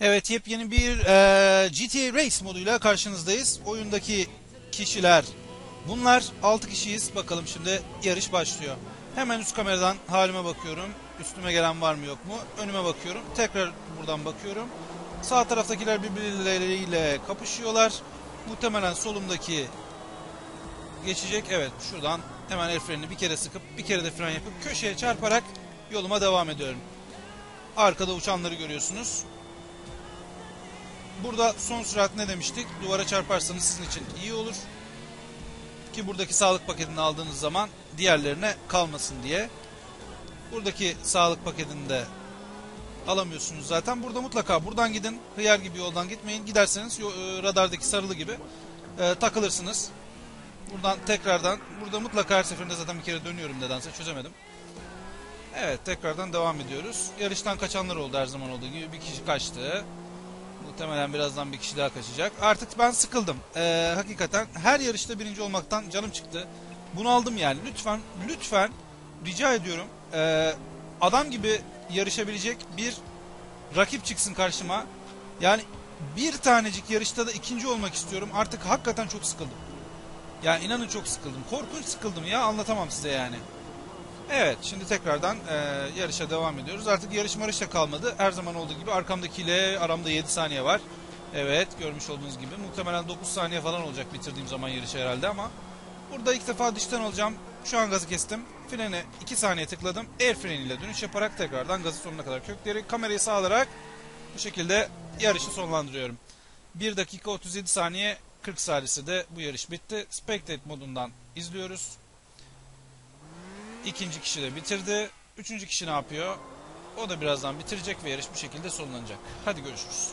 Evet yepyeni bir eee GTA Race moduyla karşınızdayız. Oyundaki kişiler bunlar. 6 kişiyiz. Bakalım şimdi yarış başlıyor. Hemen üst kameradan halime bakıyorum. Üstüme gelen var mı yok mu? Önüme bakıyorum. Tekrar buradan bakıyorum. Sağ taraftakiler birbirleriyle kapışıyorlar. Muhtemelen solumdaki geçecek. Evet şuradan hemen el frenini bir kere sıkıp bir kere de fren yapıp köşeye çarparak yoluma devam ediyorum. Arkada uçanları görüyorsunuz. Burada son sürat ne demiştik? Duvara çarparsanız sizin için iyi olur. Ki buradaki sağlık paketini aldığınız zaman diğerlerine kalmasın diye. Buradaki sağlık paketini de alamıyorsunuz zaten. Burada mutlaka buradan gidin. Hıyar gibi yoldan gitmeyin. Giderseniz e, radardaki sarılı gibi e, takılırsınız. Buradan tekrardan burada mutlaka her seferinde zaten bir kere dönüyorum nedense çözemedim. Evet tekrardan devam ediyoruz. Yarıştan kaçanlar oldu her zaman olduğu gibi. Bir kişi kaçtı. Muhtemelen birazdan bir kişi daha kaçacak. Artık ben sıkıldım. Ee, hakikaten her yarışta birinci olmaktan canım çıktı. Bunu aldım yani. Lütfen, lütfen rica ediyorum. ee, adam gibi yarışabilecek bir rakip çıksın karşıma. Yani bir tanecik yarışta da ikinci olmak istiyorum. Artık hakikaten çok sıkıldım. Yani inanın çok sıkıldım. Korkunç sıkıldım ya anlatamam size yani. Evet şimdi tekrardan e, yarışa devam ediyoruz. Artık yarış marış da kalmadı. Her zaman olduğu gibi arkamdakiyle aramda 7 saniye var. Evet görmüş olduğunuz gibi muhtemelen 9 saniye falan olacak bitirdiğim zaman yarışı herhalde ama burada ilk defa dıştan olacağım. Şu an gazı kestim. Frene 2 saniye tıkladım. El freniyle dönüş yaparak tekrardan gazı sonuna kadar kökleyerek kamerayı sağlayarak bu şekilde yarışı sonlandırıyorum. 1 dakika 37 saniye 40 salise de bu yarış bitti. Spectate modundan izliyoruz. İkinci kişi de bitirdi. Üçüncü kişi ne yapıyor? O da birazdan bitirecek ve yarış bu şekilde sonlanacak. Hadi görüşürüz.